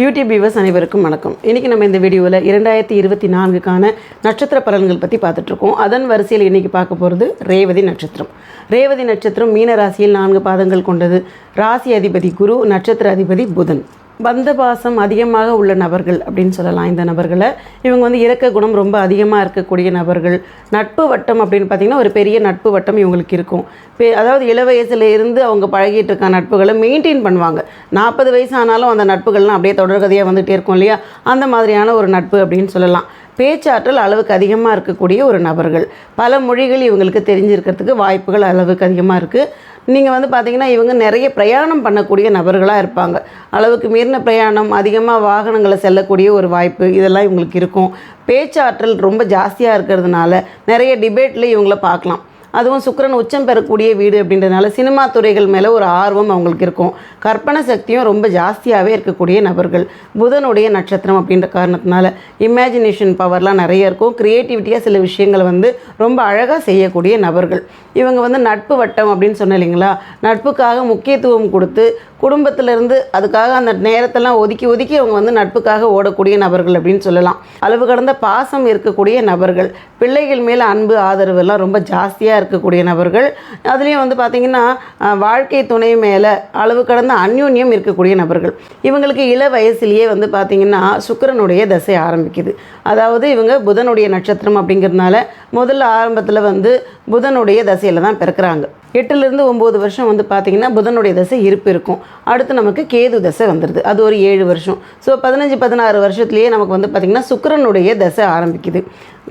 YouTube viewers அனைவருக்கும் வணக்கம். இன்றைக்கி நம்ம இந்த வீடியோவில் இரண்டாயிரத்தி இருபத்தி நான்குக்கான நட்சத்திர பலன்கள் பற்றி பார்த்துட்ருக்கோம். அதன் வரிசையில் இன்றைக்கி பார்க்க போகிறது ரேவதி நட்சத்திரம். ரேவதி நட்சத்திரம் மீன ராசியில் நான்கு பாதங்கள் கொண்டது. ராசி அதிபதி குரு நட்சத்திர அதிபதி புதன். பந்தபாசம் அதிகமாக உள்ள நபர்கள் அப்படின்னு சொல்லலாம் இந்த நபர்களை. இவங்க வந்து இறக்க குணம் ரொம்ப அதிகமாக இருக்கக்கூடிய நபர்கள். நட்பு வட்டம் அப்படின்னு பார்த்தீங்கன்னா ஒரு பெரிய நட்பு வட்டம் இவங்களுக்கு இருக்கும். பெ- அதாவது இள வயசுலேருந்து அவங்க பழகிட்டு இருக்க நட்புகளை மெயின்டைன் பண்ணுவாங்க. நாற்பது வயசு ஆனாலும் அந்த நட்புகள்லாம் அப்படியே தொடர்கதையாக வந்துகிட்டே இருக்கும் இல்லையா? அந்த மாதிரியான ஒரு நட்பு அப்படின்னு சொல்லலாம். பேச்சாற்றல் அளவுக்கு அதிகமாக இருக்கக்கூடிய ஒரு நபர்கள். பல மொழிகள் இவங்களுக்கு தெரிஞ்சிருக்கிறதுக்கு வாய்ப்புகள் அளவுக்கு அதிகமாக இருக்குது நீங்கள் வந்து பார்த்திங்கன்னா இவங்க நிறைய பிரயாணம் பண்ணக்கூடிய நபர்களாக இருப்பாங்க. அளவுக்கு மீறின பிரயாணம் அதிகமாக வாகனங்களை செல்லக்கூடிய ஒரு வாய்ப்பு இதெல்லாம் இவங்களுக்கு இருக்கும். பேச்சாற்றல் ரொம்ப ஜாஸ்தியாக இருக்கிறதுனால நிறைய டிபேட்டில் இவங்கள பார்க்கலாம். அதுவும் சுக்கிரன் உச்சம் பெறக்கூடிய வீடு அப்படின்றதுனால சினிமா துறைகள் மேலே ஒரு ஆர்வம் அவங்களுக்கு இருக்கும். கற்பனை சக்தியும் ரொம்ப ஜாஸ்தியாகவே இருக்கக்கூடிய நபர்கள். புதனுடைய நட்சத்திரம் அப்படின்ற காரணத்தினால இமேஜினேஷன் பவர்லாம் நிறைய இருக்கும். க்ரியேட்டிவிட்டியாக சில விஷயங்களை வந்து ரொம்ப அழகாக செய்யக்கூடிய நபர்கள். இவங்க வந்து நட்பு வட்டம் அப்படின்னு சொன்ன இல்லைங்களா? நட்புக்காக முக்கியத்துவம் கொடுத்து குடும்பத்திலேருந்து அதுக்காக அந்த நேரத்தெல்லாம் ஒதுக்கி ஒதுக்கி அவங்க வந்து நட்புக்காக ஓடக்கூடிய நபர்கள் அப்படின்னு சொல்லலாம். அளவு கடந்த பாசம் இருக்கக்கூடிய நபர்கள். பிள்ளைகள் மேலே அன்பு ஆதரவு எல்லாம் ரொம்ப ஜாஸ்தியாக இருக்கக்கூடிய நபர்கள். அதுலேயும் வந்து பார்த்திங்கன்னா வாழ்க்கை துணை மேலே அளவு கடந்த அந்யூன்யம் இருக்கக்கூடிய நபர்கள். இவங்களுக்கு இள வயசுலேயே வந்து பார்த்திங்கன்னா சுக்கிரனுடைய தசை ஆரம்பிக்குது. அதாவது இவங்க புதனுடைய நட்சத்திரம் அப்படிங்கிறதுனால முதல்ல ஆரம்பத்தில் வந்து புதனுடைய தசையில் தான் பிறக்கிறாங்க. எட்டுலேருந்து ஒம்பது வருஷம் வந்து பார்த்திங்கன்னா புதனுடைய தசை இருப்பு இருக்கும். அடுத்து நமக்கு கேது தசை வந்துடுது அது ஒரு ஏழு வருஷம். ஸோ பதினஞ்சு பதினாறு வருஷத்துலேயே நமக்கு வந்து பார்த்திங்கன்னா சுக்கரனுடைய தசை ஆரம்பிக்குது.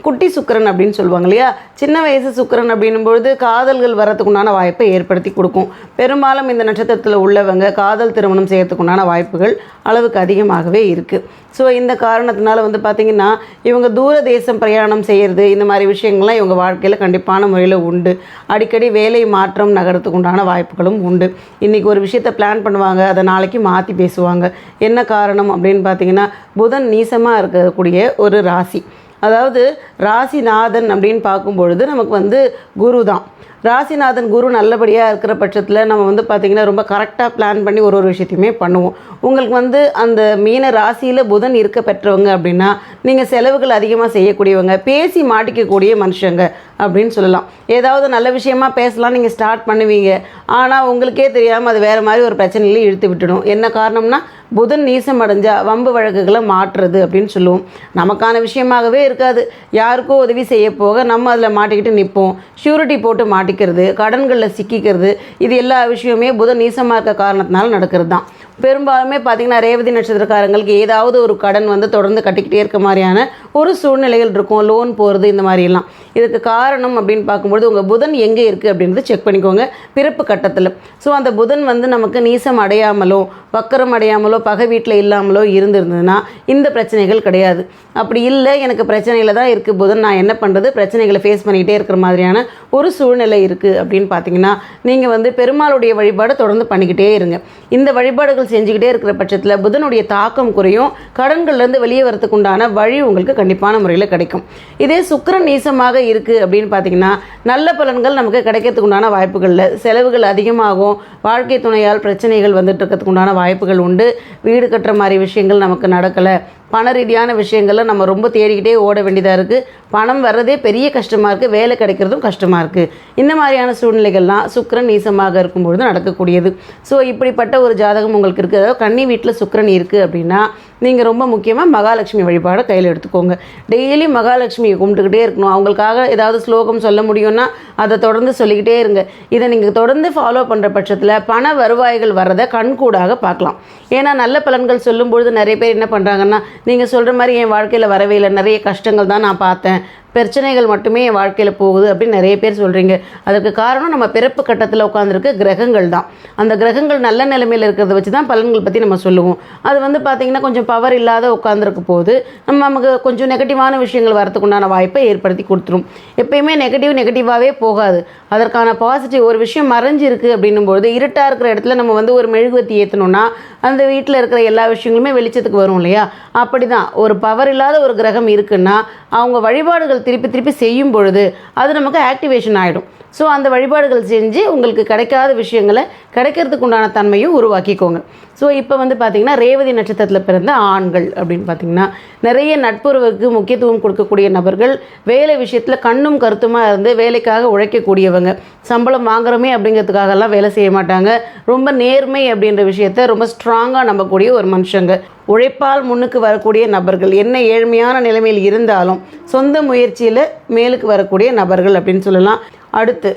குட்டி சுக்கிரன் அப்படின்னு சொல்லுவாங்க இல்லையா? சின்ன வயசு சுக்கரன் அப்படின்னும்பொழுது காதல்கள் வரத்துக்குண்டான வாய்ப்பை ஏற்படுத்தி கொடுக்கும். பெரும்பாலும் இந்த நட்சத்திரத்தில் உள்ளவங்க காதல் திருமணம் செய்யறதுக்குண்டான வாய்ப்புகள் அளவுக்கு அதிகமாகவே இருக்குது ஸோ இந்த காரணத்தினால வந்து பார்த்திங்கன்னா இவங்க தூர தேசம் பிரயாணம் செய்கிறது இந்த மாதிரி விஷயங்கள்லாம் இவங்க வாழ்க்கையில் கண்டிப்பான முறையில் உண்டு. அடிக்கடி வேலை மாற்றம் நகரத்துக்குண்டான வாய்ப்புகளும் உண்டு. இன்றைக்கி ஒரு விஷயத்தை பிளான் பண்ணுவாங்க அதை நாளைக்கு மாற்றி பேசுவாங்க. என்ன காரணம் அப்படின்னு பார்த்தீங்கன்னா புதன் நீசமாக இருக்கக்கூடிய ஒரு ராசி. அதாவது ராசிநாதன் அப்படின்னு பார்க்கும் பொழுது நமக்கு வந்து குரு தான் ராசிநாதன் குரு நல்லபடியாக இருக்கிற பட்சத்தில் நம்ம வந்து பார்த்திங்கன்னா ரொம்ப கரெக்டாக பிளான் பண்ணி ஒரு ஒரு விஷயத்தையுமே பண்ணுவோம். உங்களுக்கு வந்து அந்த மீன ராசியில் புதன் இருக்க பெற்றவங்க அப்படின்னா நீங்கள் செலவுகள் அதிகமாக செய்யக்கூடியவங்க பேசி மாட்டிக்கக்கூடிய மனுஷங்க அப்படின்னு சொல்லலாம். ஏதாவது நல்ல விஷயமா பேசலாம் நீங்கள் ஸ்டார்ட் பண்ணுவீங்க. ஆனால் உங்களுக்கே தெரியாமல் அது வேறு மாதிரி ஒரு பிரச்சனையில இழுத்து விட்டுடும். என்ன காரணம்னா புதன் நீசம் அடைஞ்சா வம்பு வழக்குகளை மாற்றுறது அப்படின்னு சொல்லுவோம். நமக்கான விஷயமாகவே இருக்காது. யாருக்கோ உதவி செய்ய போக நம்ம அதில் மாட்டிக்கிட்டு நிற்போம் ஷூரிட்டி போட்டு மாட்டிக்கிறது கடன்களில் சிக்கிக்கிறது இது எல்லா விஷயமே புதன் நீசமாக இருக்க காரணத்தினால நடக்கிறது தான் பெரும்பாலுமே பார்த்தீங்கன்னா ரேவதி நட்சத்திரக்காரங்களுக்கு ஏதாவது ஒரு கடன் வந்து தொடர்ந்து கட்டிக்கிட்டே இருக்க மாதிரியான ஒரு சூழ்நிலைகள் இருக்கும். லோன் போகிறது இந்த மாதிரிலாம் இதுக்கு காரணம் அப்படின்னு பார்க்கும்பொழுது உங்கள் புதன் எங்கே இருக்குது அப்படின்றத செக் பண்ணிக்கோங்க. பிறப்பு கட்டத்தில். ஸோ அந்த புதன் வந்து நமக்கு நீசம் அடையாமலோ வக்கரம் அடையாமலோ பகை வீட்டில் இல்லாமலோ இருந்திருந்ததுன்னா இந்த பிரச்சனைகள் கிடையாது. அப்படி இல்லை எனக்கு பிரச்சனையில் தான் இருக்குது புதன். நான் என்ன பண்ணுறது பிரச்சனைகளை ஃபேஸ் பண்ணிக்கிட்டே இருக்கிற மாதிரியான ஒரு சூழ்நிலை இருக்குது அப்படின்னு பார்த்தீங்கன்னா நீங்கள் வந்து பெருமாளுடைய வழிபாடு தொடர்ந்து பண்ணிக்கிட்டே இருங்க. இந்த வழிபாடுகள் செஞ்சுக்கிட்டே இருக்கிற பட்சத்தில் புதனுடைய தாக்கம் குறையும். கடன்கள்லேருந்து வெளியே வரத்துக்கு உண்டான வழி உங்களுக்கு கண்டிப்பான முறையில் கிடைக்கும். இதே சுக்கரன் நீசமாக இருக்குது அப்படின்னு பார்த்தீங்கன்னா நல்ல பலன்கள் நமக்கு கிடைக்கிறதுக்கு உண்டான வாய்ப்புகளில். செலவுகள் அதிகமாகும். வாழ்க்கை துணையால் பிரச்சனைகள் வந்துட்டு இருக்கிறதுக்கு உண்டான வாய்ப்புகள் உண்டு. வீடு கட்டுற மாதிரி விஷயங்கள் நமக்கு நடக்கலை. பண ரீதியான விஷயங்களில் நம்ம ரொம்ப தேடிக்கிட்டே ஓட வேண்டியதாக இருக்குது பணம் வர்றதே பெரிய கஷ்டமாக இருக்குது வேலை கிடைக்கிறதும் கஷ்டமாக இருக்குது இந்த மாதிரியான சூழ்நிலைகள்லாம் சுக்கரன் நீசமாக இருக்கும்பொழுது நடக்கக்கூடியது. ஸோ இப்படிப்பட்ட ஒரு ஜாதகம் உங்களுக்கு இருக்குது அதாவது கன்னி வீட்டில் சுக்கரன் இருக்குது அப்படின்னா நீங்கள் ரொம்ப முக்கியமாக மகாலட்சுமி வழிபாடை கையில் எடுத்துக்கோங்க. டெய்லி மகாலட்சுமியை கும்பிட்டுக்கிட்டே இருக்கணும். அவங்களுக்காக ஏதாவது ஸ்லோகம் சொல்ல முடியும்னா அதை தொடர்ந்து சொல்லிக்கிட்டே இருங்க. இதை நீங்கள் தொடர்ந்து ஃபாலோ பண்ணுற பட்சத்தில் பண வருவாய்கள் வர்றதை கண்கூடாக பார்க்கலாம். ஏன்னா நல்ல பலன்கள் சொல்லும்பொழுது நிறைய பேர் என்ன பண்ணுறாங்கன்னா நீங்கள் சொல்கிற மாதிரி என் வாழ்க்கையில் வரவே இல்லை. நிறைய கஷ்டங்கள் தான் நான் பார்த்தேன். பிரச்சனைகள் மட்டுமே என் வாழ்க்கையில் போகுது அப்படின்னு நிறைய பேர் சொல்கிறீங்க அதுக்கு காரணம் நம்ம பிறப்பு கட்டத்தில் உட்காந்துருக்க கிரகங்கள் தான். அந்த கிரகங்கள் நல்ல நிலைமையில் இருக்கிறத வச்சு தான் பலன்கள் பற்றி நம்ம சொல்லுவோம். அது வந்து பார்த்திங்கன்னா கொஞ்சம் பவர் இல்லாத உட்காந்துருக்க போது நம்ம நமக்கு கொஞ்சம் நெகட்டிவான விஷயங்கள் வரத்துக்குண்டான உண்டான வாய்ப்பை ஏற்படுத்தி கொடுத்துரும். எப்பயுமே நெகட்டிவ் நெகட்டிவாகவே போகாது. அதற்கான பாசிட்டிவ் ஒரு விஷயம் மறைஞ்சிருக்கு அப்படின்னும்போது இருட்டாக இருக்கிற இடத்துல நம்ம வந்து ஒரு மெழுகுவத்தி ஏற்றணும்னா அந்த வீட்டில் இருக்கிற எல்லா விஷயங்களுமே வெளிச்சத்துக்கு வரும் இல்லையா? அப்படி தான் ஒரு பவர் இல்லாத ஒரு கிரகம் இருக்குன்னா அவங்க வழிபாடுகள் திருப்பி திருப்பி செய்யும் பொழுது அது நமக்கு ஆக்டிவேஷன் ஆகிடும் ஸோ அந்த வழிபாடுகள் செஞ்சு உங்களுக்கு கிடைக்காத விஷயங்களை கிடைக்கிறதுக்கு உண்டான தன்மையும் உருவாக்கிக்கோங்க. ஸோ இப்போ வந்து பார்த்திங்கன்னா ரேவதி நட்சத்திரத்தில் பிறந்த ஆண்கள் அப்படின்னு பார்த்திங்கன்னா நிறைய நட்புறவுக்கு முக்கியத்துவம் கொடுக்கக்கூடிய நபர்கள் வேலை விஷயத்தில் கண்ணும் கருத்துமாக இருந்து வேலைக்காக உழைக்கக்கூடியவங்க. சம்பளம் வாங்குறோமே அப்படிங்கிறதுக்காகலாம் வேலை செய்ய மாட்டாங்க. ரொம்ப நேர்மை அப்படின்ற விஷயத்த ரொம்ப ஸ்ட்ராங்காக நம்பக்கூடிய ஒரு மனுஷங்க. உழைப்பால் முன்னுக்கு வரக்கூடிய நபர்கள் என்ன ஏழ்மையான நிலைமையில் இருந்தாலும் சொந்த முயற்சியில் மேலுக்கு வரக்கூடிய நபர்கள் அப்படின்னு சொல்லலாம். அடுத்து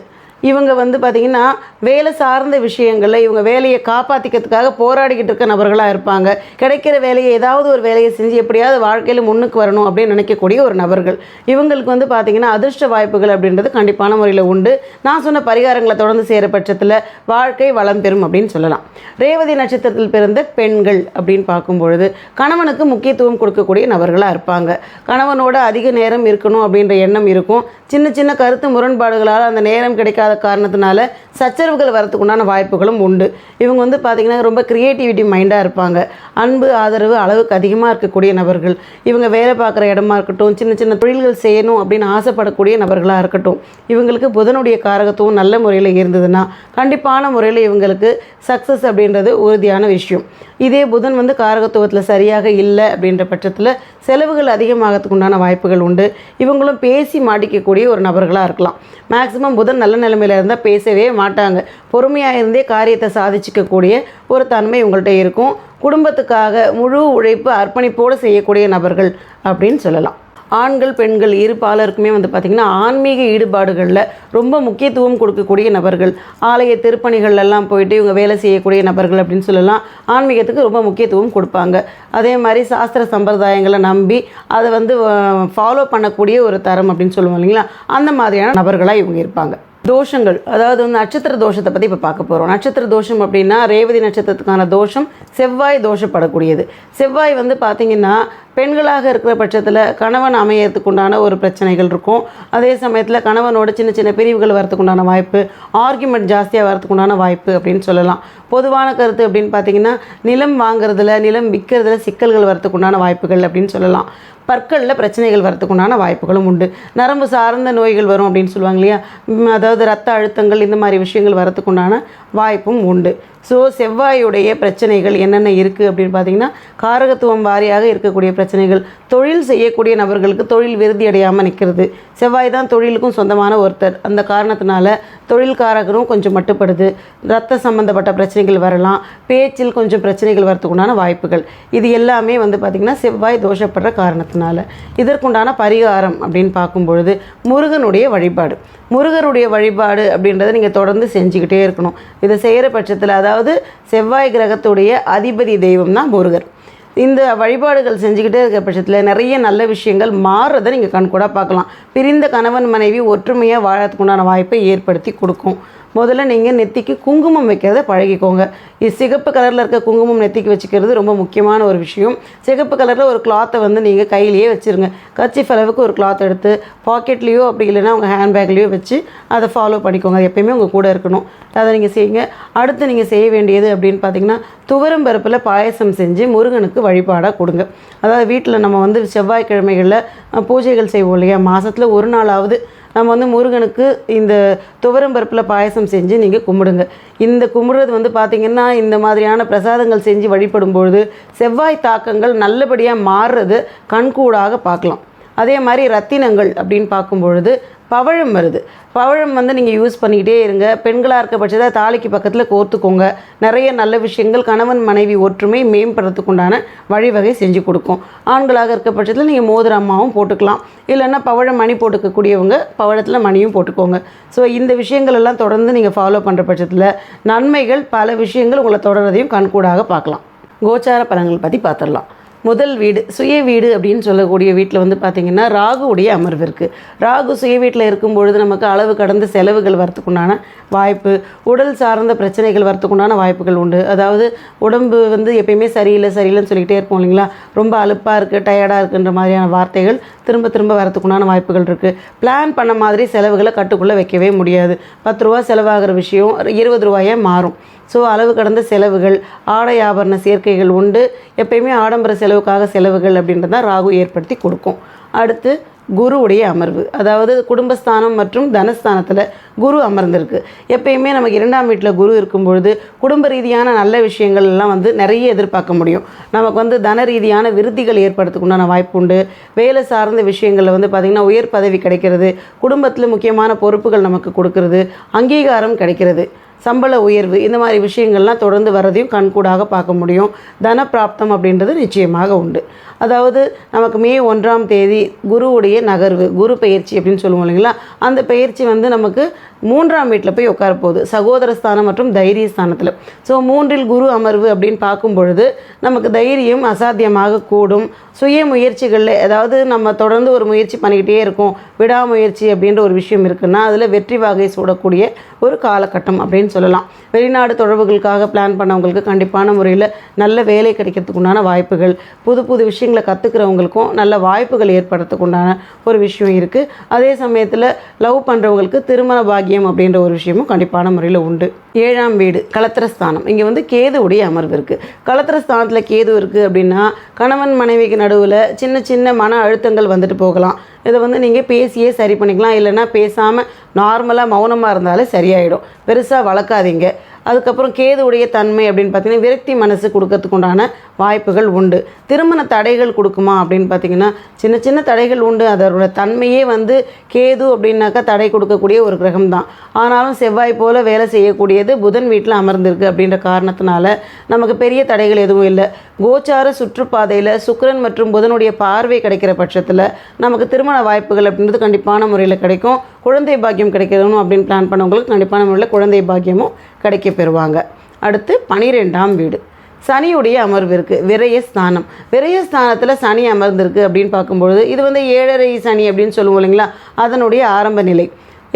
இவங்க வந்து பார்த்திங்கன்னா வேலை சார்ந்த விஷயங்களில் இவங்க வேலையை காப்பாற்றிக்கிறதுக்காக போராடிக்கிட்டு இருக்க நபர்களாக இருப்பாங்க. கிடைக்கிற வேலையை ஏதாவது ஒரு வேலையை செஞ்சு எப்படியாவது வாழ்க்கையில் முன்னுக்கு வரணும் அப்படின்னு நினைக்கக்கூடிய ஒரு நபர்கள். இவங்களுக்கு வந்து பார்த்திங்கன்னா அதிர்ஷ்ட வாய்ப்புகள் அப்படின்றது கண்டிப்பான முறையில் உண்டு. நான் சொன்ன பரிகாரங்களை தொடர்ந்து சேர பட்சத்தில் வாழ்க்கை வளம் பெறும் அப்படின்னு சொல்லலாம். ரேவதி நட்சத்திரத்தில் பிறந்த பெண்கள் அப்படின்னு பார்க்கும் பொழுது கணவனுக்கு முக்கியத்துவம் கொடுக்கக்கூடிய நபர்களாக இருப்பாங்க. கணவனோட அதிக நேரம் இருக்கணும் அப்படின்ற எண்ணம் இருக்கும். சின்ன சின்ன கருத்து முரண்பாடுகளால் அந்த நேரம் கிடைக்காத காரணத்தினால சச்சரவுகள் வரதுக்கு உண்டான வாய்ப்புகளும் உண்டு. இவங்க வந்து பார்த்திங்கன்னா ரொம்ப க்ரியேட்டிவிட்டி மைண்டாக இருப்பாங்க. அன்பு ஆதரவு அளவுக்கு அதிகமாக இருக்கக்கூடிய நபர்கள். இவங்க வேலை பார்க்குற இடமா இருக்கட்டும் சின்ன சின்ன தொழில்கள் செய்யணும் அப்படின்னு ஆசைப்படக்கூடிய நபர்களாக இருக்கட்டும். இவங்களுக்கு புதனுடைய காரகத்துவம் நல்ல முறையில் இருந்ததுன்னா கண்டிப்பான முறையில் இவங்களுக்கு சக்ஸஸ் அப்படின்றது உறுதியான விஷயம். இதே புதன் வந்து காரகத்துவத்தில் சரியாக இல்லை அப்படின்ற பட்சத்தில் செலவுகள் அதிகமாகறதுக்கு உண்டான வாய்ப்புகள் உண்டு. இவங்களும் பேசி மாட்டிக்கக்கூடிய ஒரு நபர்களாக இருக்கலாம். மேக்ஸிமம் புதன் நல்ல நிலைமையில் இருந்தால் பேசவே மாட்டாங்க. பொறுமையாக இருந்தே காரியத்தை சாதிச்சிக்கக்கூடிய ஒரு தன்மை இவங்கள்ட்ட இருக்கும். குடும்பத்துக்காக முழு உழைப்பு அர்ப்பணிப்போடு செய்யக்கூடிய நபர்கள் அப்படின்னு சொல்லலாம். ஆண்கள் பெண்கள் இரு பாலருக்குமே வந்து பார்த்திங்கன்னா ஆன்மீக ஈடுபாடுகளில் ரொம்ப முக்கியத்துவம் கொடுக்கக்கூடிய நபர்கள். ஆலய திருப்பணிகள்லாம் போயிட்டு இவங்க வேலை செய்யக்கூடிய நபர்கள் அப்படின்னு சொல்லலாம். ஆன்மீகத்துக்கு ரொம்ப முக்கியத்துவம் கொடுப்பாங்க. அதே மாதிரி சாஸ்திர சம்பிரதாயங்களை நம்பி அதை வந்து ஃபாலோ பண்ணக்கூடிய ஒரு தரம் அப்படின்னு சொல்லுவோம் இல்லைங்களா? அந்த மாதிரியான நபர்களாக இவங்க இருப்பாங்க. தோஷங்கள் அதாவது வந்து நட்சத்திர தோஷத்தை பற்றி இப்போ பார்க்க போகிறோம் நட்சத்திர தோஷம் அப்படின்னா ரேவதி நட்சத்திரத்துக்கான தோஷம் செவ்வாய் தோஷப்படக்கூடியது. செவ்வாய் வந்து பார்த்திங்கன்னா பெண்களாக இருக்கிற பட்சத்தில் கணவன் அமையறதுக்கு உண்டான ஒரு பிரச்சனைகள் இருக்கும். அதே சமயத்தில் கணவனோட சின்ன சின்ன பிரிவுகள் வரத்துக்குண்டான உண்டான வாய்ப்பு ஆர்குமெண்ட் ஜாஸ்தியாக வரதுக்கு உண்டான வாய்ப்பு அப்படின்னு சொல்லலாம். பொதுவான கருத்து அப்படின்னு பார்த்தீங்கன்னா நிலம் வாங்குறதுல நிலம் விற்கிறதுல சிக்கல்கள் வரத்துக்கு உண்டான வாய்ப்புகள் அப்படின்னு சொல்லலாம். பற்களில் பிரச்சனைகள் வரத்துக்குண்டான வாய்ப்புகளும் உண்டு. நரம்பு சார்ந்த நோய்கள் வரும் அப்படின்னு சொல்லுவாங்க இல்லையா? அதாவது ரத்த அழுத்தங்கள் இந்த மாதிரி விஷயங்கள் வரத்துக்குண்டான உண்டான வாய்ப்பும் உண்டு. ஸோ செவ்வாயுடைய பிரச்சனைகள் என்னென்ன இருக்குது அப்படின்னு பார்த்தீங்கன்னா காரகத்துவம் வாரியாக இருக்கக்கூடிய பிரச்சனைகள் தொழில் செய்யக்கூடிய நபர்களுக்கு தொழில் விருதி அடையாமல் நிற்கிறது செவ்வாய் தான் தொழிலுக்கும் சொந்தமான ஒருத்தர். அந்த காரணத்தினால தொழில்காரகரும் கொஞ்சம் மட்டுப்படுது. ரத்த சம்பந்தப்பட்ட பிரச்சனைகள் வரலாம். பேச்சில் கொஞ்சம் பிரச்சனைகள் வரத்துக்குண்டான வாய்ப்புகள். இது எல்லாமே வந்து பார்த்திங்கன்னா செவ்வாய் தோஷப்படுற காரணத்தினால. இதற்குண்டான பரிகாரம் அப்படின்னு பார்க்கும் பொழுது முருகனுடைய வழிபாடு. முருகருடைய வழிபாடு அப்படின்றத நீங்கள் தொடர்ந்து செஞ்சுக்கிட்டே இருக்கணும். இதை செய்கிற பட்சத்தில் அதாவது செவ்வாய் கிரகத்துடைய அதிபதி தெய்வம் தான் முருகர். இந்த வழிபாடுகள் செஞ்சுக்கிட்டே இருக்கிற பட்சத்தில் நிறைய நல்ல விஷயங்கள் மாறுறதை நீங்கள் கண்கூடாக பார்க்கலாம். பிரிந்த கணவன் மனைவி ஒற்றுமையாக வாழறதுக்குண்டான வாய்ப்பை ஏற்படுத்தி கொடுக்கும். முதல்ல நீங்கள் நெத்திக்கு குங்குமம் வைக்கிறத பழகிக்கோங்க. இது சிகப்பு கலரில் இருக்க குங்குமம் நெத்திக்கு வச்சுக்கிறது ரொம்ப முக்கியமான ஒரு விஷயம். சிகப்பு கலரில் ஒரு கிளாத்தை வந்து நீங்கள் கையிலேயே வச்சுருங்க. கச்சிஃப் அளவுக்கு ஒரு கிளாத் எடுத்து பாக்கெட்லேயோ அப்படி இல்லைன்னா உங்கள் ஹேண்ட்பேக்லேயோ வச்சு அதை ஃபாலோ பண்ணிக்கோங்க. அது எப்பயுமே உங்கள் கூட இருக்கணும். அதை நீங்கள் செய்யுங்க. அடுத்து நீங்கள் செய்ய வேண்டியது அப்படின்னு பார்த்தீங்கன்னா துவரம் பருப்பில் பாயசம் செஞ்சு முருகனுக்கு வழிபாடாக கொடுங்க. அதாவது வீட்டில் நம்ம வந்து செவ்வாய்க்கிழமைகளில் பூஜைகள் செய்வோம் இல்லையா? மாதத்தில் ஒரு நாளாவது நம்ம வந்து முருகனுக்கு இந்த துவரம் பருப்பில் பாயசம் செஞ்சு நீங்கள் கும்பிடுங்க. இந்த கும்பிடுறது வந்து பார்த்திங்கன்னா இந்த மாதிரியான பிரசாதங்கள் செஞ்சு வழிபடும் பொழுது செவ்வாய் தாக்கங்கள் நல்லபடியாக மாறுறது கண்கூடாக பார்க்கலாம். அதே மாதிரி ரத்தினங்கள் அப்படின்னு பார்க்கும் பொழுது பவழம் வருது. பவழம் வந்து நீங்கள் யூஸ் பண்ணிக்கிட்டே இருங்க. பெண்களாக இருக்க பட்சத்தில் தாலிக்கு பக்கத்தில் கோர்த்துக்கோங்க. நிறைய நல்ல விஷயங்கள் கணவன் மனைவி ஒற்றுமை மேம்படுறதுக்குண்டான வழிவகை செஞ்சு கொடுக்கும். ஆண்களாக இருக்க பட்சத்தில் நீங்கள் மோதிர அம்மாவும் போட்டுக்கலாம். இல்லைன்னா பவழம் மணி போட்டுக்கக்கூடியவங்க பவழத்தில் மணியும் போட்டுக்கோங்க. ஸோ இந்த விஷயங்கள் எல்லாம் தொடர்ந்து நீங்கள் ஃபாலோ பண்ணுற பட்சத்தில் நன்மைகள் பல விஷயங்கள் உங்களை தொடர்றதையும் கண்கூடாக பார்க்கலாம். கோச்சார பலன்கள் பற்றி பார்த்துடலாம் முதல் வீடு சுய வீடு அப்படின்னு சொல்லக்கூடிய வீட்டில் வந்து பார்த்திங்கன்னா ராகுவுடைய அமர்வு இருக்குது ராகு சுய வீட்டில் இருக்கும் பொழுது நமக்கு அளவு கடந்த செலவுகள் வரத்துக்குண்டான வாய்ப்பு உடல் சார்ந்த பிரச்சனைகள் வரத்துக்குண்டான வாய்ப்புகள் உண்டு. அதாவது உடம்பு வந்து எப்பயுமே சரியில்லை சரியில்லைன்னு சொல்லிக்கிட்டே இருப்போம் இல்லைங்களா? ரொம்ப அலுப்பாக இருக்குது டயர்டாக இருக்குன்ற மாதிரியான வார்த்தைகள் திரும்ப திரும்ப வரத்துக்குண்டான வாய்ப்புகள் இருக்குது பிளான் பண்ண மாதிரி செலவுகளை கட்டுக்குள்ளே வைக்கவே முடியாது. பத்து ரூபா செலவாகிற விஷயம் இருபது ரூபாயாக மாறும். ஸோ அளவு கடந்த செலவுகள் ஆடை ஆபரண சேர்க்கைகள் உண்டு. எப்பயுமே ஆடம்பர செலவுக்காக செலவுகள் அப்படின்றது தான் ராகு ஏற்படுத்தி கொடுக்கும். அடுத்து குருவுடைய அமர்வு. அதாவது குடும்பஸ்தானம் மற்றும் தனஸ்தானத்தில் குரு அமர்ந்திருக்கு. எப்பயுமே நமக்கு இரண்டாம் வீட்டில் குரு இருக்கும் பொழுது குடும்ப ரீதியான நல்ல விஷயங்கள் எல்லாம் வந்து நிறைய எதிர்பார்க்க முடியும். நமக்கு வந்து தன ரீதியான விருத்திகள் ஏற்படுறதுக்கு உண்டான வாய்ப்பு உண்டு. வேலை சார்ந்த விஷயங்களில் வந்து பார்த்திங்கன்னா உயர் பதவி கிடைக்கிறது குடும்பத்தில் முக்கியமான பொறுப்புகள் நமக்கு கொடுக்கறது அங்கீகாரம் கிடைக்கிறது சம்பள உயர்வு இந்த மாதிரி விஷயங்கள்லாம் தொடர்ந்து வரதையும் கண்கூடாக பார்க்க முடியும். தன பிராப்தம் அப்படின்றது நிச்சயமாக உண்டு. அதாவது நமக்கு மே ஒன்றாம் தேதி குருவுடைய நகர்வு குரு பயிற்சி அப்படின்னு சொல்லுவோம் இல்லைங்களா? அந்த பயிற்சி வந்து நமக்கு மூன்றாம் வீட்டில் போய் உட்கார போகுது. சகோதர ஸ்தானம் மற்றும் தைரிய ஸ்தானத்தில். ஸோ மூன்றில் குரு அமர்வு அப்படின்னு பார்க்கும் பொழுது நமக்கு தைரியம் அசாத்தியமாக கூடும். சுய முயற்சிகளில் அதாவது நம்ம தொடர்ந்து ஒரு முயற்சி பண்ணிக்கிட்டே இருக்கோம். விடாமுயற்சி அப்படின்ற ஒரு விஷயம் இருக்குன்னா அதில் வெற்றி வகை சூடக்கூடிய ஒரு காலகட்டம் அப்படின்னு சொல்லலாம். வெளிநாடு தொடர்புகளுக்காக பிளான் பண்ணவங்களுக்கு கண்டிப்பான முறையில் நல்ல வேலை கிடைக்கிறதுக்குண்டான வாய்ப்புகள் புது புது விஷயங்கள் கற்றுக்கிறவங்களுக்கும் நல்ல வாய்ப்புகள் ஏற்படுறதுக்கு உண்டான ஒரு விஷயம் இருக்குது அதே சமயத்தில் லவ் பண்ணுறவங்களுக்கு திருமண பாக்கியம் அப்படின்ற ஒரு விஷயமும் கண்டிப்பான முறையில் உண்டு. ஏழாம் வீடு கலத்திரஸ்தானம். இங்கே வந்து கேதுவுடைய அமர்வு இருக்குது கலத்திரஸ்தானத்தில் கேது இருக்குது அப்படின்னா கணவன் மனைவிக்கு நடுவில் சின்ன சின்ன மன அழுத்தங்கள் வந்துட்டு போகலாம். இதை வந்து நீங்கள் பேசியே சரி பண்ணிக்கலாம். இல்லைன்னா பேசாமல் நார்மலாக மௌனமாக இருந்தாலே சரியாயிடும். பெருசாக வளர்க்காதீங்க. அதுக்கப்புறம் கேதுவுடைய தன்மை அப்படின்னு பார்த்தீங்கன்னா விரக்தி மனசு கொடுக்கறதுக்கு உண்டான வாய்ப்புகள் உண்டு. திருமண தடைகள் கொடுக்குமா அப்படின்னு பார்த்தீங்கன்னா சின்ன சின்ன தடைகள் உண்டு. அதோட தன்மையே வந்து கேது அப்படின்னாக்கா தடை கொடுக்கக்கூடிய ஒரு கிரகம் தான் ஆனாலும் செவ்வாய் போல் வேலை செய்யக்கூடியது புதன் வீட்டில் அமர்ந்திருக்கு அப்படின்ற காரணத்தினால நமக்கு பெரிய தடைகள் எதுவும் இல்லை. கோச்சார சுற்றுப்பாதையில் சுக்கரன் மற்றும் புதனுடைய பார்வை கிடைக்கிற பட்சத்தில் நமக்கு திருமண வாய்ப்புகள் அப்படின்றது கண்டிப்பான முறையில் கிடைக்கும். குழந்தை பாக்கியம் கிடைக்கணும் அப்படின்னு பிளான் பண்ணவங்களுக்கு கண்டிப்பான முறையில் குழந்தை பாக்கியமும் கிடைக்க பெறுவாங்க. அடுத்து பனிரெண்டாம் வீடு. சனியுடைய அமர்வு இருக்குது விரயஸ்தானம் விரயஸ்தானத்தில் சனி அமர்ந்திருக்கு அப்படின்னு பார்க்கும்பொழுது இது வந்து ஏழரை சனி அப்படின்னு சொல்லுவோம் இல்லைங்களா? அதனுடைய ஆரம்ப நிலை.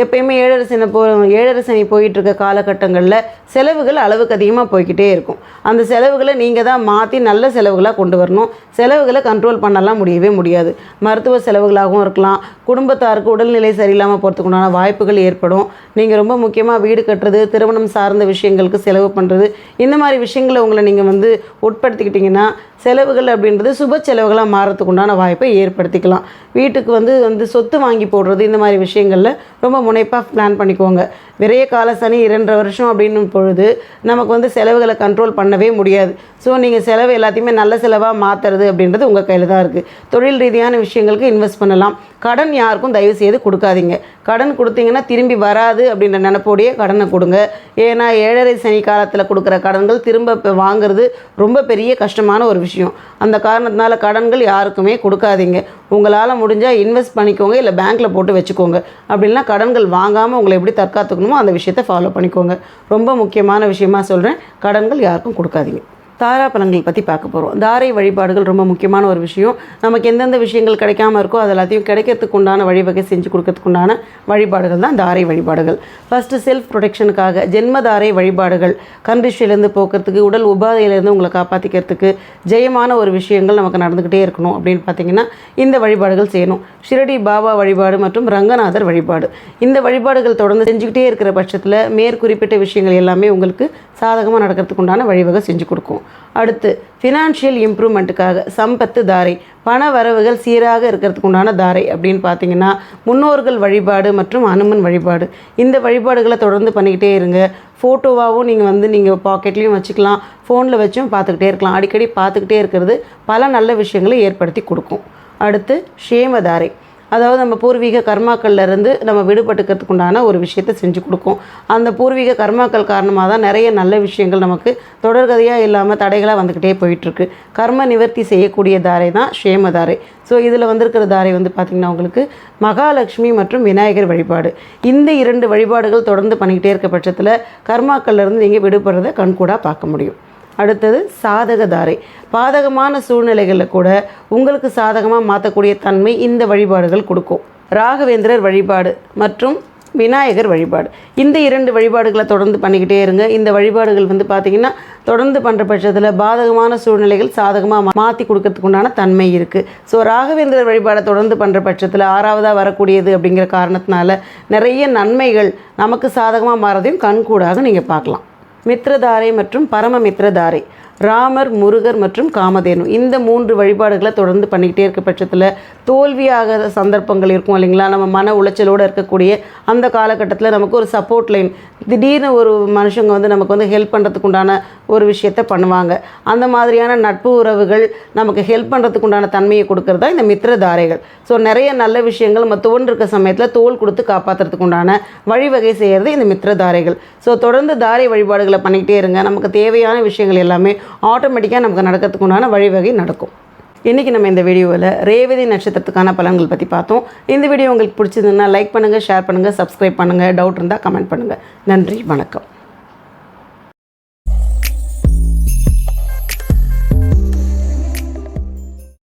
எப்பயுமே ஏழரை சனி போ ஏழரை சனி இருக்க காலகட்டங்களில் செலவுகள் அளவுக்கு அதிகமாக போய்க்கிட்டே இருக்கும். அந்த செலவுகளை நீங்கள் தான் மாற்றி நல்ல செலவுகளாக கொண்டு வரணும். செலவுகளை கண்ட்ரோல் பண்ணலாம் முடியவே முடியாது. மருத்துவ செலவுகளாகவும் இருக்கலாம். குடும்பத்தாருக்கு உடல்நிலை சரியில்லாமல் போகிறதுக்குண்டான வாய்ப்புகள் ஏற்படும். நீங்கள் ரொம்ப முக்கியமாக வீடு கட்டுறது திருமணம் சார்ந்த விஷயங்களுக்கு செலவு பண்ணுறது இந்த மாதிரி விஷயங்களை உங்களை நீங்கள் வந்து உட்படுத்திக்கிட்டிங்கன்னா செலவுகள் அப்படின்றது சுப செலவுகளாக மாறத்துக்கு உண்டான வாய்ப்பை ஏற்படுத்திக்கலாம். வீட்டுக்கு வந்து வந்து சொத்து வாங்கி போடுறது இந்த மாதிரி விஷயங்களில் ரொம்ப முனைப்பாக பிளான் பண்ணிக்கோங்க. விரைய கால சனி இரண்டரை வருஷம் அப்படின்னும் பொழுது நமக்கு வந்து செலவுகளை கண்ட்ரோல் பண்ணவே முடியாது. ஸோ நீங்கள் செலவு எல்லாத்தையுமே நல்ல செலவாக மாற்றுறது அப்படின்றது உங்கள் கையில் தான் இருக்குது தொழில் ரீதியான விஷயங்களுக்கு இன்வெஸ்ட் பண்ணலாம். கடன் யாருக்கும் தயவு செய்து கொடுக்காதீங்க. கடன் கொடுத்தீங்கன்னா திரும்பி வராது. அப்படின்ற நினப்போடைய கடனை கொடுங்க. ஏன்னா ஏழரை சனி காலத்தில் கொடுக்குற கடன்கள் திரும்ப வாங்குறது ரொம்ப பெரிய கஷ்டமான ஒரு விஷயம். அந்த காரணத்தினால கடன்கள் யாருக்குமே கொடுக்காதீங்க. உங்களால் முடிஞ்சால் இன்வெஸ்ட் பண்ணிக்கோங்க இல்லை பேங்க்கில் போட்டு வச்சுக்கோங்க. அப்படின்னா கடன்கள் வாங்காமல் உங்களை எப்படி தற்காத்துக்கணுமோ அந்த விஷயத்தை ஃபாலோ பண்ணிக்கோங்க. ரொம்ப முக்கியமான விஷயமா சொல்கிறேன் கடன்கள் யாருக்கும் கொடுக்காதீங்க. தாரா பலன்கள் பற்றி பார்க்க போகிறோம் தாரை வழிபாடுகள் ரொம்ப முக்கியமான ஒரு விஷயம். நமக்கு எந்தெந்த விஷயங்கள் கிடைக்காம இருக்கோ அது எல்லாத்தையும் கிடைக்கிறதுக்கு உண்டான வழிவகை செஞ்சு கொடுக்கறதுக்கு உண்டான வழிபாடுகள் தான் தாரை வழிபாடுகள். ஃபஸ்ட்டு செல்ஃப் ப்ரொடெக்ஷனுக்காக ஜென்மதாரை வழிபாடுகள். கண்டிஷிலேருந்து போக்குறதுக்கு உடல் உபாதையிலேருந்து உங்களை காப்பாற்றிக்கிறதுக்கு ஜெயமான ஒரு விஷயங்கள் நமக்கு நடந்துக்கிட்டே இருக்கணும் அப்படின்னு பார்த்தீங்கன்னா இந்த வழிபாடுகள் செய்யணும். ஷிரடி பாபா வழிபாடு மற்றும் ரங்கநாதர் வழிபாடு. இந்த வழிபாடுகள் தொடர்ந்து செஞ்சுக்கிட்டே இருக்கிற பட்சத்தில் மேற்குறிப்பிட்ட விஷயங்கள் எல்லாமே உங்களுக்கு சாதகமாக நடக்கிறதுக்கு உண்டான வழிவகை செஞ்சு கொடுக்கும். அடுத்து ஃபினான்ஷியல் இம்ப்ரூவ்மெண்ட்டுக்காக சம்பத்து தாரை பண வரவுகள் சீராக இருக்கிறதுக்கு உண்டான தாரை அப்படின்னு பார்த்தீங்கன்னா முன்னோர்கள் வழிபாடு மற்றும் அனுமன் வழிபாடு. இந்த வழிபாடுகளை தொடர்ந்து பண்ணிக்கிட்டே இருங்க. ஃபோட்டோவாகவும் நீங்கள் வந்து நீங்கள் பாக்கெட்லேயும் வச்சுக்கலாம் ஃபோனில் வச்சும் பார்த்துக்கிட்டே இருக்கலாம். அடிக்கடி பார்த்துக்கிட்டே இருக்கிறது பல நல்ல விஷயங்களை ஏற்படுத்தி கொடுக்கும். அடுத்து ஷேமதாரை அதாவது நம்ம பூர்வீக கர்மாக்கள்லேருந்து நம்ம விடுபட்டுக்கிறதுக்கு உண்டான ஒரு விஷயத்தை செஞ்சு கொடுக்கும். அந்த பூர்வீக கர்மாக்கள் காரணமாக தான் நிறைய நல்ல விஷயங்கள் நமக்கு தொடர்கதையாக இல்லாமல் தடைகளாக வந்துக்கிட்டே போயிட்டுருக்கு. கர்ம நிவர்த்தி செய்யக்கூடிய தாரை தான் ஷேமதாரை ஸோ இதில் வந்திருக்கிற தாரை வந்து பார்த்திங்கன்னா உங்களுக்கு மகாலட்சுமி மற்றும் விநாயகர் வழிபாடு. இந்த இரண்டு வழிபாடுகள் தொடர்ந்து பண்ணிக்கிட்டே இருக்க பட்சத்தில் கர்மாக்கள்லேருந்து நீங்கள் விடுபடுறதை கண்கூடாக பார்க்க முடியும். அடுத்தது சாதக தாரை பாதகமான சூழ்நிலைகளில் கூட உங்களுக்கு சாதகமாக மாற்றக்கூடிய தன்மை இந்த வழிபாடுகள் கொடுக்கும். ராகவேந்திரர் வழிபாடு மற்றும் விநாயகர் வழிபாடு. இந்த இரண்டு வழிபாடுகளை தொடர்ந்து பண்ணிக்கிட்டே இருங்க. இந்த வழிபாடுகள் வந்து பார்த்திங்கன்னா தொடர்ந்து பண்ணுற பட்சத்தில் பாதகமான சூழ்நிலைகள் சாதகமாக மாற்றி கொடுக்கறதுக்கு உண்டான தன்மை இருக்குது ஸோ ராகவேந்திரர் வழிபாடை தொடர்ந்து பண்ணுற பட்சத்தில் ஆறாவதாக வரக்கூடியது அப்படிங்கிற காரணத்தினால நிறைய நன்மைகள் நமக்கு சாதகமாக மாறதையும் கண்கூடாக நீங்கள் பார்க்கலாம். மித்ரதாரை மற்றும் பரம மித்ரதாரை ராமர் முருகர் மற்றும் காமதேனு. இந்த மூன்று வழிபாடுகளை தொடர்ந்து பண்ணிக்கிட்டே இருக்க பட்சத்தில் தோல்வியாகாத சந்தர்ப்பங்கள் இருக்கும் இல்லைங்களா? நம்ம மன உளைச்சலோடு இருக்கக்கூடிய அந்த காலகட்டத்தில் நமக்கு ஒரு சப்போர்ட் லைன் திடீர்னு ஒரு மனுஷங்க வந்து நமக்கு வந்து ஹெல்ப் பண்ணுறதுக்கு உண்டான ஒரு விஷயத்த பண்ணுவாங்க. அந்த மாதிரியான நட்பு உறவுகள் நமக்கு ஹெல்ப் பண்ணுறதுக்கு உண்டான தன்மையை கொடுக்கறதா இந்த மித்திரதாரைகள் ஸோ நிறைய நல்ல விஷயங்கள் நம்ம தோன்றிருக்க சமயத்தில் தோல் கொடுத்து காப்பாற்றுறதுக்கு உண்டான வழிவகை செய்கிறது இந்த மித்திரதாரைகள் ஸோ தொடர்ந்து தாரை வழிபாடுகளை பண்ணிக்கிட்டே இருங்க. நமக்கு தேவையான விஷயங்கள் எல்லாமே ஆட்டோமேட்டிக்காக நமக்கு நடக்கிறதுக்கு உண்டான வழிவகை நடக்கும். இன்றைக்கி நம்ம இந்த வீடியோவில் ரேவதி நட்சத்திரத்துக்கான பலன்கள் பற்றி பார்த்தோம். இந்த வீடியோ உங்களுக்கு பிடிச்சதுன்னா லைக் பண்ணுங்கள் ஷேர் பண்ணுங்கள் சப்ஸ்கிரைப் பண்ணுங்கள் டவுட் இருந்தால் கமெண்ட் பண்ணுங்கள் நன்றி வணக்கம்.